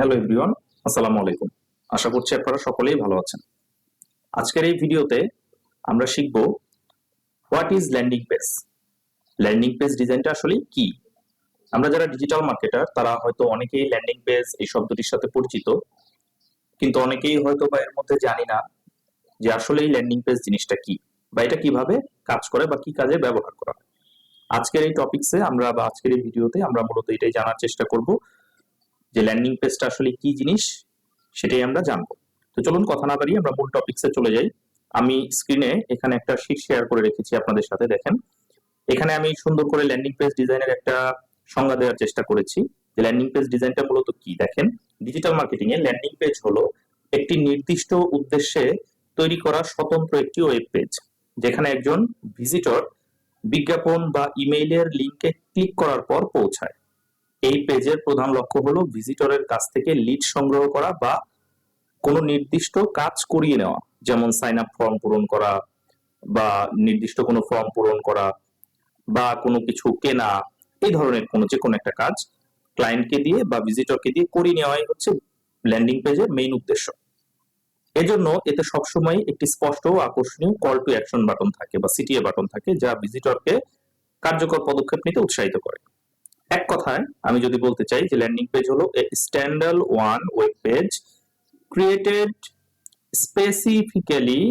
Hello everyone, আসসালামু আলাইকুম। আশা করছি আপনারা সকলেই ভালো আছেন। আজকের এই ভিডিওতে আমরা শিখব what is landing page? Landing page ডিজাইনটা আসলে কি? আমরা যারা ডিজিটাল মার্কেটার, তারা হয়তো অনেকেই ল্যান্ডিং পেজ এই শব্দটির সাথে পরিচিত, কিন্তু অনেকেই হয়তো বা এর মধ্যে জানি না যে আসলে এই ল্যান্ডিং পেজ জিনিসটা কি, বা এটা কীভাবে কাজ করে বা কি কাজে ব্যবহার করা হয়। আজকের এই টপিকসে আমরা বা আজকের এই ভিডিওতে আমরা মূলত এটাই জানার চেষ্টা করব যে ল্যান্ডিং পেজটা আসলে কি জিনিস, সেটাই আমরা জানব। তো চলুন কথা না বাড়িয়ে আমরা মূল টপিকসে চলে যাই। আমি স্ক্রিনে এখানে একটা শীট শেয়ার করে রেখেছি আপনাদের সাথে, দেখেন। এখানে আমি সুন্দর করে ল্যান্ডিং পেজ ডিজাইনের একটা সংজ্ঞা দেওয়ার চেষ্টা করেছি। যে ল্যান্ডিং পেজ ডিজাইনটা মূলত কি? দেখেন ডিজিটাল মার্কেটিং এ ল্যান্ডিং পেজ হলো একটি নির্দিষ্ট উদ্দেশ্যে তৈরি করা স্বতন্ত্র একটি ওয়েব পেজ যেখানে একজন ভিজিটর বিজ্ঞাপন বা ইমেইলের লিংকে ক্লিক করার পর পৌঁছায়। এই পেজের প্রধান লক্ষ্য হলো ভিজিটরের কাছ থেকে লিড সংগ্রহ করা বা কোনো নির্দিষ্ট কাজ করিয়ে নেওয়া, যেমন সাইন আপ ফর্ম পূরণ করা বা নির্দিষ্ট কোনো ফর্ম পূরণ করা বা কোনো কিছু কেনা, এই ধরনের কোনো যে কোনো একটা কাজ ক্লায়েন্টকে দিয়ে বা ভিজিটরকে দিয়ে করিয়ে নেওয়াই হচ্ছে ল্যান্ডিং পেজের মেইন উদ্দেশ্য। এজন্য এতে সবসময় একটি স্পষ্ট ও আকর্ষণীয় কল টু অ্যাকশন বাটন থাকে বা সিটিএ বাটন থাকে, যা ভিজিটরকে কার্যকর পদক্ষেপ নিতে উৎসাহিত করে। এক কথায় আমি যদি বলতে চাই যে ল্যান্ডিং পেজ হলো a standard one web page created specifically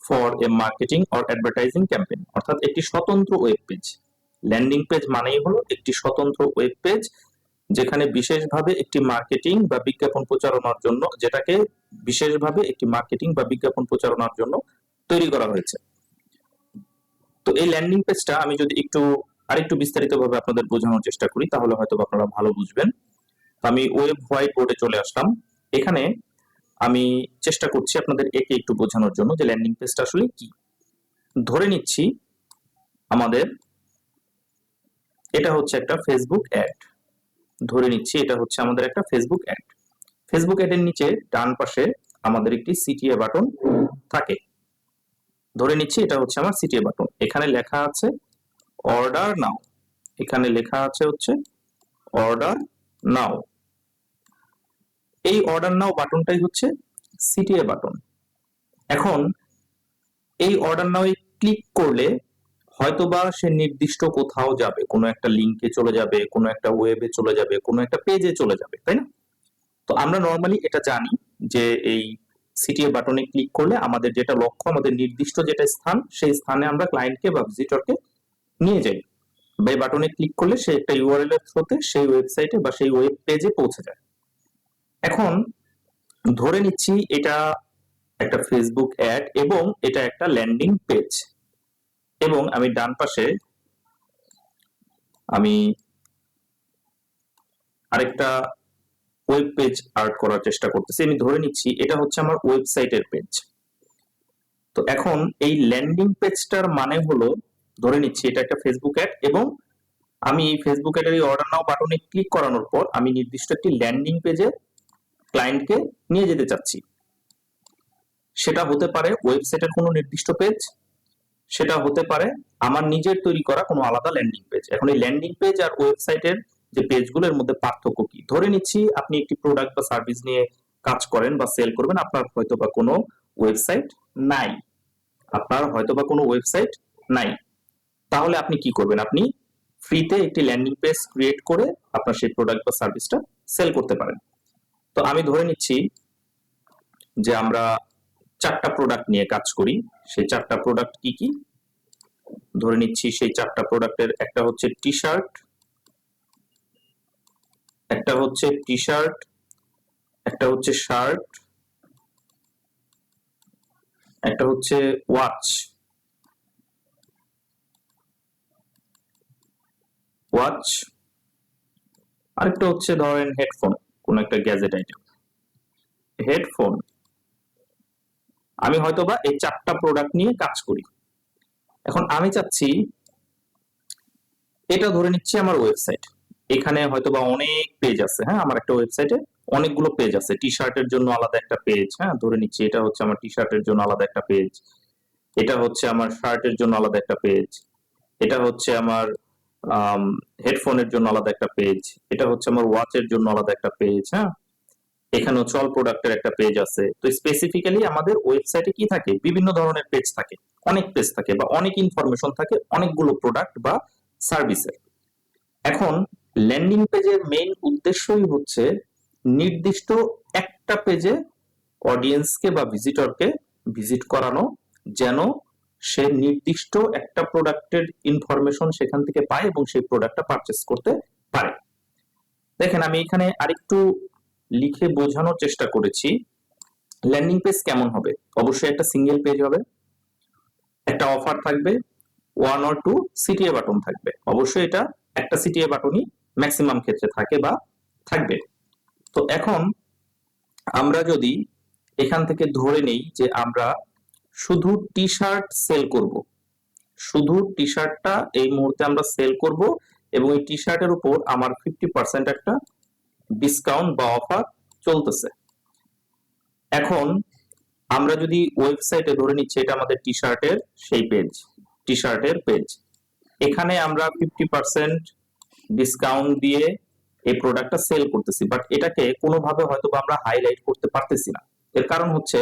for a marketing or advertising campaign অর্থাৎ একটি স্বতন্ত্র ওয়েব পেজ ল্যান্ডিং পেজ মানেই হলো একটি স্বতন্ত্র ওয়েব পেজ যেখানে বিশেষভাবে একটি মার্কেটিং বা বিজ্ঞাপন প্রচারণার জন্য, যেটাকে বিশেষভাবে একটি মার্কেটিং বা বিজ্ঞাপন প্রচারণার জন্য তৈরি করা হয়েছে। তো এই ল্যান্ডিং পেজটা আমি যদি একটু আরেকটু বিস্তারিতভাবে আপনাদের বোঝানোর চেষ্টা করি, তাহলে হয়তো আপনারা ভালো বুঝবেন। আমি ওয়েব হোয়াইট বোর্ডে চলে আসলাম। এখানে আমি চেষ্টা করছি আপনাদের একে একটু বোঝানোর জন্য যে ল্যান্ডিং পেজটা আসলে কি। ধরে নিচ্ছি আমাদের এটা হচ্ছে একটা ফেসবুক অ্যাড ধরে নিচ্ছি এটা হচ্ছে আমাদের একটা ফেসবুক অ্যাড ফেসবুক অ্যাডের নিচে ডান পাশে আমাদের একটি সিটিএ বাটন থাকে। ধরে নিচ্ছি এটা হচ্ছে আমার সিটিএ বাটন এখানে লেখা আছে অর্ডার নাও এখানে লেখা আছে হচ্ছে অর্ডার নাও এই অর্ডার নাও বাটনটাই হচ্ছে সিটিএ বাটন। এখন এই অর্ডার নাও ক্লিক করলে হয়তোবা সে নির্দিষ্ট কোথাও যাবে, কোনো একটা লিংকে চলে যাবে, কোনো একটা ওয়েবে চলে যাবে, কোনো একটা পেজে চলে যাবে, তাই না? তো আমরা নর্মালি এটা জানি যে এই সিটিএ বাটনে ক্লিক করলে আমাদের যেটা লক্ষ্য, আমাদের নির্দিষ্ট যেটা স্থান, সেই স্থানে আমরা ক্লায়েন্টকে বা ভিজিটরকে নিয়ে যাই বা এই বাটনে ক্লিক করলে সে একটা ইউআরএল এর থ্রুতে সেই ওয়েবসাইটে বা সেই ওয়েব পেজে পৌঁছে যায়। এখন ধরে নিচ্ছি এটা একটা ফেসবুক অ্যাড এবং এটা একটা ল্যান্ডিং পেজ এবং আমি ডান পাশে আমি আরেকটা ওয়েব পেজ আর্ট করার চেষ্টা করতেছি। আমি ধরে নিচ্ছি এটা হচ্ছে আমার ওয়েবসাইটের পেজ তো এখন এই ল্যান্ডিং পেজটার মানে হলো ধরে নিচ্ছি এটা একটা ফেসবুক অ্যাড এবং আমি এই ফেসবুক অ্যাডের এই অর্ডার নাও বাটনে ক্লিক করানোর পর আমি নির্দিষ্ট একটি ল্যান্ডিং পেজে ক্লায়েন্টকে নিয়ে যেতে চাচ্ছি। সেটা হতে পারে ওয়েবসাইটের কোনো নির্দিষ্ট পেজ সেটা হতে পারে আমার নিজের তৈরি করা কোনো আলাদা ল্যান্ডিং পেজ এখন এই ল্যান্ডিং পেজ আর ওয়েবসাইটের যে পেজগুলোর মধ্যে পার্থক্য কি? ধরে নিচ্ছি আপনি একটি প্রোডাক্ট বা সার্ভিস নিয়ে কাজ করেন বা সেল করবেন, আপনার হয়তো বা কোনো ওয়েবসাইট নাই। আপনার হয়তো বা কোনো ওয়েবসাইট নাই। তাহলে আপনি কি করবেন? আপনি ফ্রিতে একটি ল্যান্ডিং পেজ ক্রিয়েট করে আপনার সেই প্রোডাক্ট বা সার্ভিসটা সেল করতে পারেন। তো আমি ধরে নিচ্ছি যে আমরা চারটা প্রোডাক্ট নিয়ে কাজ করি। সেই চারটা প্রোডাক্ট কি কি? ধরে নিচ্ছি সেই চারটা প্রোডাক্টের একটা হচ্ছে টি শার্ট একটা হচ্ছে টি শার্ট একটা হচ্ছে শার্ট একটা হচ্ছে ওয়াচ ওয়াচ আরেকটা হচ্ছে ধরেন হেডফোন কোন একটা গ্যাজেট আইটেম হেডফোন আমি হয়তোবা এই চারটা প্রোডাক্ট নিয়ে কাজ করি। এখন আমি চাচ্ছি, এটা ধরে নিচ্ছি আমার ওয়েবসাইট এখানে হয়তোবা অনেক পেজ আছে হ্যাঁ? আমার একটা ওয়েবসাইটে অনেকগুলো পেজ আছে। টি শার্টের জন্য আলাদা একটা পেজ হ্যাঁ? ধরে নিচ্ছি এটা হচ্ছে আমার টি শার্টের জন্য আলাদা একটা পেজ এটা হচ্ছে আমার শার্টের জন্য আলাদা একটা পেজ এটা হচ্ছে আমার হেডফোনের জন্য আলাদা একটা পেজ এটা হচ্ছে আমার ওয়াচের জন্য আলাদা একটা পেজ হ্যাঁ? এখানে হচ্ছে অল প্রোডাক্টের একটা পেজ আছে। তো স্পেসিফিক্যালি আমাদের ওয়েবসাইটে কি থাকে? বিভিন্ন ধরনের পেজ থাকে। অনেক পেজ থাকে বা অনেক ইনফরমেশন থাকে, অনেকগুলো প্রোডাক্ট বা সার্ভিসের এখন ল্যান্ডিং পেজের মেইন উদ্দেশ্যই হচ্ছে নির্দিষ্ট একটা পেজে অডিয়েন্সকে বা ভিজিটরকে ভিজিট করানো, যেন সে নির্দিষ্ট একটা প্রোডাক্টের ইনফরমেশন সেখান থেকে পায় এবং সেই প্রোডাক্টটা পারচেস করতে পারে। দেখেন, আমি এখানে আরেকটু লিখে বোঝানোর চেষ্টা করেছি। ল্যান্ডিং পেজ কেমন হবে? অবশ্যই একটা সিঙ্গেল পেজ হবে। একটা অফার থাকবে one or two CTA button থাকবে। অবশ্যই এটা একটা সিটিএ বাটনই ম্যাক্সিমাম ক্ষেত্রে থাকে বা থাকবে। তো এখন আমরা যদি এখান থেকে ধরে নেই যে আমরা শুধু টি শার্ট সেল করব। শুধু টি শার্টটা এই মুহূর্তে আমরা সেল করব এবং এই টি শার্টের উপর আমার ফিফটি পার্সেন্ট একটা ডিসকাউন্ট বা অফার চলতেছে। এখন আমরা যদি ওয়েবসাইটে ধরে নিচ্ছি, এটা আমাদের টি শার্টের সেই পেজ টি শার্টের পেজ এখানে আমরা ফিফটি পার্সেন্ট ডিসকাউন্ট দিয়ে এই প্রোডাক্টটা সেল করতেছি বাট এটাকে কোনোভাবে হয়তো আমরা হাইলাইট করতে পারতেছি না। এর কারণ হচ্ছে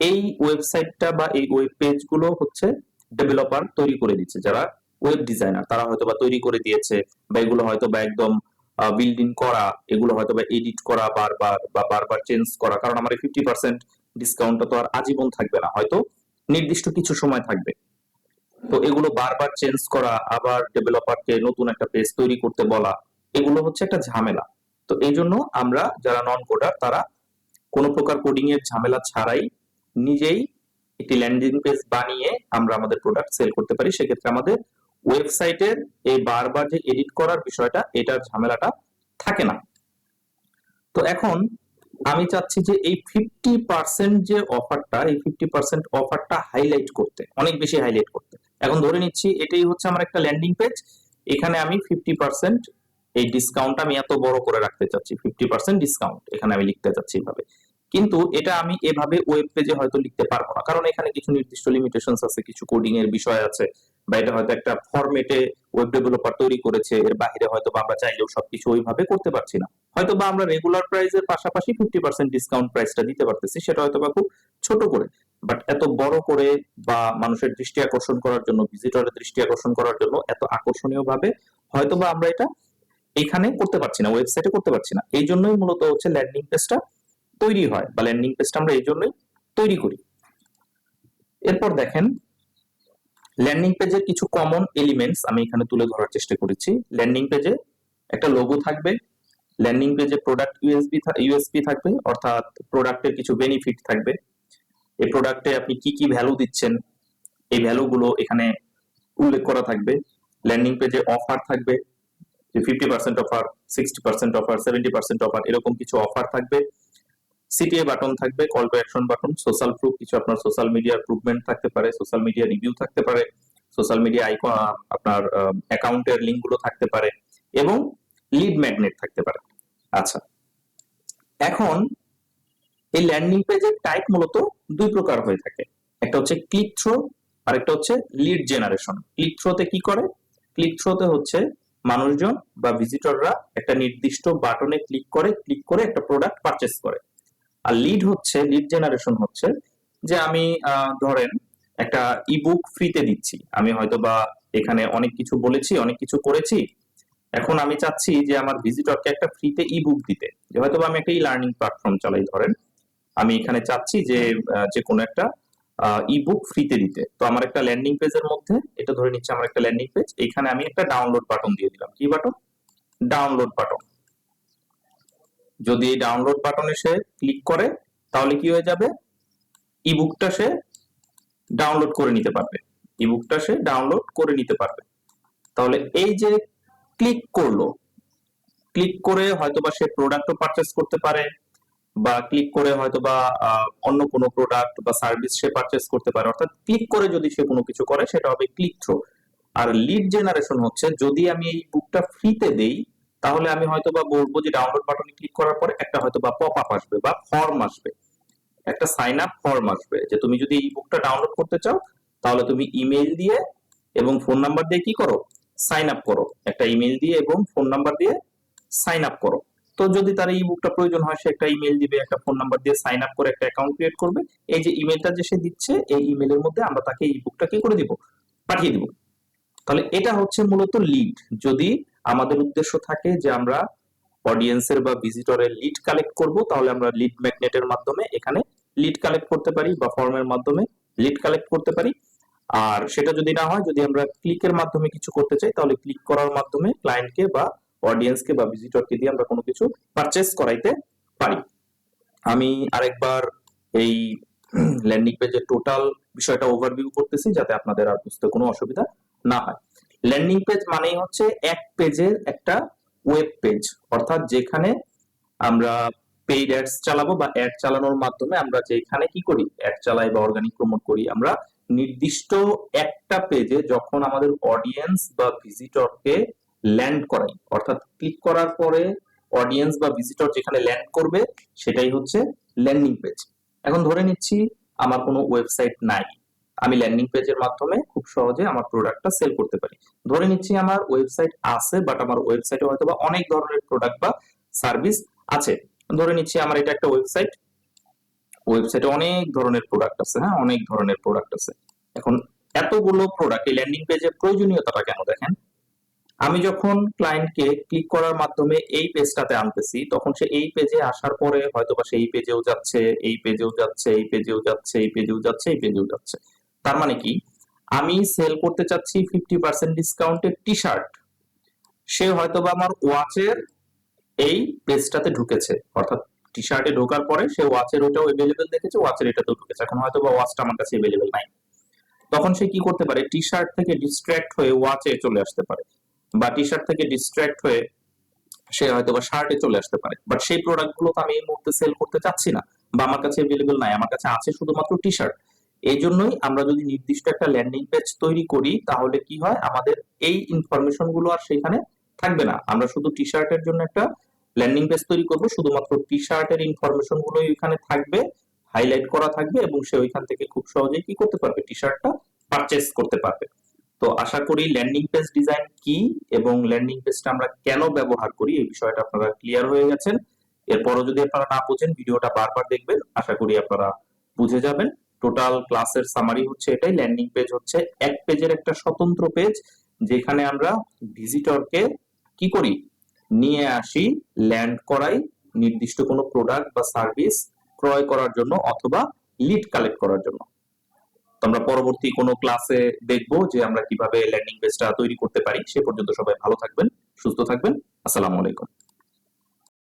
এই ওয়েবসাইটটা বা এই ওয়েব পেজগুলো হচ্ছে ডেভেলপার তৈরি করে দিচ্ছে, যারা ওয়েব ডিজাইনার তারা হয়তো বা তৈরি করে দিয়েছে বা এগুলো হয়তো বা একদম বিল্ডিং করা, এগুলো হয়তো বা এডিট করা বারবার বা বারবার চেঞ্জ করা। কারণ আমার ফিফটি পার্সেন্ট ডিসকাউন্টটা তো আর আজীবন থাকবে না, হয়তো নির্দিষ্ট কিছু সময় থাকবে। তো এগুলো বারবার চেঞ্জ করা, আবার ডেভেলপারকে নতুন একটা পেজ তৈরি করতে বলা, এগুলো হচ্ছে একটা ঝামেলা। তো এই জন্য আমরা যারা নন কোডার তারা কোনো প্রকার কোডিং এর ঝামেলা ছাড়াই নিজেই একটি ল্যান্ডিং পেজ বানিয়ে আমরা আমাদের প্রোডাক্ট সেল করতে পারি। সেক্ষেত্রে আমাদের ওয়েবসাইটের এই বারবার যে এডিট করার বিষয়টা, এটার ঝামেলাটা থাকে না। তো এখন আমি চাচ্ছি যে এই ফিফটি পার্সেন্ট যে অফারটা এই ফিফটি পার্সেন্ট অফারটা হাইলাইট করতে, অনেক বেশি হাইলাইট করতে। এখন ধরে নিচ্ছি এটাই হচ্ছে আমার একটা ল্যান্ডিং পেজ এখানে আমি ফিফটি পার্সেন্ট এই ডিসকাউন্ট আমি এত বড় করে রাখতে চাচ্ছি ফিফটি পার্সেন্ট ডিসকাউন্ট এখানে আমি লিখতে চাচ্ছি এইভাবে। কিন্তু এটা আমি এভাবে ওয়েব পেজে হয়তো লিখতে পারব না। কারণ এখানে কিছু নির্দিষ্ট লিমিটেশনস আছে, কিছু কোডিং এর বিষয় আছে বা এটা হয়তো একটা ফরম্যাটে ওয়েব ডেভেলপার তৈরি করেছে, এর বাইরে হয়তো বা আমরা চাইলেও সবকিছু ওইভাবে করতে পারছি না। হয়তো বা আমরা রেগুলার প্রাইসের পাশাপাশি ফিফটি পার্সেন্ট ডিসকাউন্ট প্রাইসটা দিতে পারতেছি, সেটা হয়তো বা খুব ছোট করে। বাট এত বড় করে বা মানুষের দৃষ্টি আকর্ষণ করার জন্য ভিজিটরের দৃষ্টি আকর্ষণ করার জন্য এত আকর্ষণীয় ভাবে হয়তো বা আমরা এটা এখানে করতে পারছি না ওয়েবসাইটে করতে পারছি না। এই জন্যই মূলত হচ্ছে ল্যান্ডিং পেজটা তৈরি হয় বা ল্যান্ডিং পেজটা আমরা এই জন্যই তৈরি করি। এরপর দেখেন ল্যান্ডিং পেজের কিছু কমন এলিমেন্টস আমি এখানে তুলে ধরার চেষ্টা করেছি। ল্যান্ডিং পেজে একটা লোগো থাকবে ল্যান্ডিং পেজে প্রোডাক্ট ইউএসবি ইউএসপি থাকবে, অর্থাৎ প্রোডাক্টের কিছু বেনিফিট থাকবে। এই প্রোডাক্টে আপনি কি কি ভ্যালু দিচ্ছেন, এই ভ্যালুগুলো এখানে উল্লেখ করা থাকবে। ল্যান্ডিং পেজে অফার থাকবে, যে fifty percent offer sixty percent offer seventy percent offer এরকম কিছু অফার থাকবে। সিটিএ বাটন থাকবে call to action button social proof কিছু আপনার সোশ্যাল মিডিয়ার প্রুভমেন্ট থাকতে পারে সোশ্যাল মিডিয়া রিভিউ থাকতে পারে সোশ্যাল মিডিয়া আইকন আপনার অ্যাকাউন্টের লিঙ্কগুলো থাকতে পারে এবং লিড ম্যাগনেট থাকতে পারে। আচ্ছা এখন এই ল্যান্ডিং পেজের টাইপ মূলত দুই প্রকার হয়ে থাকে। একটা হচ্ছে ক্লিক থ্রো আর একটা হচ্ছে লিড জেনারেশন ক্লিক থ্রোতে কি করে? ক্লিক থ্রোতে হচ্ছে মানুষজন বা ভিজিটররা একটা নির্দিষ্ট বাটনে ক্লিক করে ক্লিক করে একটা প্রোডাক্ট পারচেস করে। আর লিড হচ্ছে লিড জেনারেশন হচ্ছে যে আমি ধরেন একটা ইবুক ফ্রিতে দিচ্ছি। আমি হয়তো বা এখানে অনেক কিছু বলেছি, অনেক কিছু করেছি। এখন আমি চাচ্ছি যে আমার ভিজিটরকে একটা ফ্রিতে ইবুক দিতে। যে হয়তো আমি একটা ই লার্নিং প্ল্যাটফর্ম চালাই, ধরেন। আমি এখানে চাচ্ছি যে যে কোনো একটা ইবুক ফ্রিতে দিতে। তো আমার একটা ল্যান্ডিং পেজের মধ্যে, এটা ধরে নিচ্ছে আমার একটা ল্যান্ডিং পেজ এখানে আমি একটা ডাউনলোড বাটন দিয়ে দিলাম। কি বাটন ডাউনলোড বাটন যদি এই ডাউনলোড বাটনে সে ক্লিক করে, তাহলে কি হয়ে যাবে? ইবুকটা সে ডাউনলোড করে নিতে পারবে। ইবুকটা সে ডাউনলোড করে নিতে পারবে। তাহলে এই যে ক্লিক করল ক্লিক করে হয়তোবা সে প্রোডাক্টও পারচেস করতে পারে, বা ক্লিক করে হয়তোবা অন্য কোনো প্রোডাক্ট বা সার্ভিস সে পারচেস করতে পারে। অর্থাৎ ক্লিক করে যদি সে কোনো কিছু করে, সেটা হবে ক্লিক থ্রো আর লিড জেনারেশন হচ্ছে, যদি আমি এই বুকটা ফ্রিতে দেই তাহলে আমি হয়তো বা বলব যে ডাউনলোড বাটনে ক্লিক করার পরে একটা হয়তো বা পপ আপ আসবে বা ফর্ম আসবে। একটা সাইন আপ ফর্ম আসবে যে তুমি যদি এই বুকটা ডাউনলোড করতে চাও, তাহলে তুমি ইমেল দিয়ে এবং ফোন নাম্বার দিয়ে কি করো? সাইন আপ করো। একটা ইমেল দিয়ে এবং ফোন নাম্বার দিয়ে সাইন আপ করো। তো যদি তার এই বুকটা প্রয়োজন হয়, সে একটা ইমেল দিবে, একটা ফোন নাম্বার দিয়ে সাইন আপ করে একটা অ্যাকাউন্ট ক্রিয়েট করবে। এই যে ইমেলটা যে সে দিচ্ছে, এই ইমেলের মধ্যে আমরা তাকে এই বুকটা কি করে দিব, পাঠিয়ে দিব। তাহলে এটা হচ্ছে মূলত লিড যদি আমাদের উদ্দেশ্য থাকে যে আমরা অডিয়েন্সের বা ভিজিটরের লিড কালেক্ট করব, তাহলে আমরা লিড ম্যাগনেটের মাধ্যমে এখানে লিড কালেক্ট করতে পারি বা ফর্মের মাধ্যমে লিড কালেক্ট করতে পারি। আর সেটা যদি না হয়, যদি আমরা ক্লিকের মাধ্যমে কিছু করতে চাই, তাহলে ক্লিক করার মাধ্যমে ক্লায়েন্টকে বা অডিয়েন্সকে বা ভিজিটরকে দিয়ে আমরা কোনো কিছু পারচেস করাইতে পারি। আমি আরেকবার এই ল্যান্ডিং পেজের টোটাল বিষয়টা ওভারভিউ করতেছি, যাতে আপনাদের আর বুঝতে কোনো অসুবিধা না হয়। ল্যান্ডিং পেজ মানেই হচ্ছে এক পেজের একটা ওয়েব পেজ অর্থাৎ যেখানে আমরা পেইড অ্যাডস চালাবো বা অ্যাড চালানোর মাধ্যমে আমরা যেখানে কি করি অ্যাড চালাই বা অর্গানিক প্রমোট করি, আমরা নির্দিষ্ট একটা পেজে যখন আমাদের অডিয়েন্স বা ভিজিটরকে ল্যান্ড করাই, অর্থাৎ ক্লিক করার পরে অডিয়েন্স বা ভিজিটর যেখানে ল্যান্ড করবে, সেটাই হচ্ছে ল্যান্ডিং পেজ এখন ধরে নিচ্ছি, আমার কোনো ওয়েবসাইট নাই। আমি ল্যান্ডিং পেজের মাধ্যমে খুব সহজে আমার প্রোডাক্টটা সেল করতে পারি। ধরে নিচ্ছি আমার ওয়েবসাইট আছে বাট আমার ওয়েবসাইটে হয়তো বা অনেক ধরনের প্রোডাক্ট বা সার্ভিস আছে। ধরে নিচ্ছি আমার এটা একটা ওয়েবসাইট ওয়েবসাইটে অনেক ধরনের প্রোডাক্ট আছে হ্যাঁ? অনেক ধরনের প্রোডাক্ট আছে। এখন এতগুলো প্রোডাক্ট এই ল্যান্ডিং পেজের প্রয়োজনীয়তাটা কেন দেখেন? আমি যখন ক্লায়েন্টকে ক্লিক করার মাধ্যমে এই পেজটাতে আনতেছি, তখন সে এই পেজে আসার পরে হয়তো বা সেই পেজেও যাচ্ছে, এই পেজেও যাচ্ছে, এই পেজেও যাচ্ছে, এই পেজেও যাচ্ছে, এই পেজেও যাচ্ছে। তার মানে কি? আমি সেল করতে চাচ্ছি ফিফটি পার্সেন্ট ডিসকাউন্টের টি শার্ট সে হয়তো বা আমার ওয়াচের এই পেজটাতে ঢুকেছে। অর্থাৎ টি শার্টে ঢোকার পরে সে ওয়াচের ওটাও এভেলেবেল দেখেছে ওয়াচের এটাতেও ঢুকেছে। এখন হয়তো বা ওয়াচটা আমার কাছে এভেলেবেল নাই। তখন সে কি করতে পারে? টি শার্ট থেকে ডিস্ট্র্যাক্ট হয়ে ওয়াচে চলে আসতে পারে। বা টি শার্ট থেকে ডিস্ট্র্যাক্ট হয়ে সে হয়তো বা শার্টে চলে আসতে পারে। বাট সেই প্রোডাক্টগুলো তো আমি এই মুহূর্তে সেল করতে চাচ্ছি না। বা আমার কাছে এভেলেবেল নাই। আমার কাছে আছে শুধুমাত্র টি শার্ট এই জন্যই আমরা যদি নির্দিষ্ট একটা ল্যান্ডিং পেজ তৈরি করি, তাহলে কি হয়? আমাদের এই ইনফরমেশনগুলো আর সেখানে থাকবে না। আমরা শুধু টি শার্টের জন্য একটা ল্যান্ডিং পেজ তৈরি করব। শুধুমাত্র টি শার্টের ইনফরমেশন গুলোই ওইখানে থাকবে হাইলাইট করা থাকবে এবং সে ওইখান থেকে খুব সহজেই কি করতে পারবে? টি শার্টটা পারচেস করতে পারবে। তো আশা করি ল্যান্ডিং পেজ ডিজাইন কি এবং ল্যান্ডিং পেজটা আমরা কেন ব্যবহার করি, এই বিষয়টা আপনারা ক্লিয়ার হয়ে গেছেন। এরপরও যদি আপনারা না বুঝেন, ভিডিওটা বারবার দেখবেন। আশা করি আপনারা বুঝে যাবেন। টোটাল ক্লাসের সামারি হচ্ছে এটাই ল্যান্ডিং পেজ হচ্ছে এক পেজের একটা স্বতন্ত্র পেজ যেখানে আমরা ভিজিটরকে কি করি? নিয়ে আসি ল্যান্ড করাই, নির্দিষ্ট কোনো প্রোডাক্ট বা সার্ভিস ক্রয় করার জন্য অথবা লিড কালেক্ট করার জন্য। তো আমরা পরবর্তী কোনো ক্লাসে দেখব যে আমরা কীভাবে ল্যান্ডিং পেজটা তৈরি করতে পারি। সে পর্যন্ত সবাই ভালো থাকবেন, সুস্থ থাকবেন। আসসালামু আলাইকুম।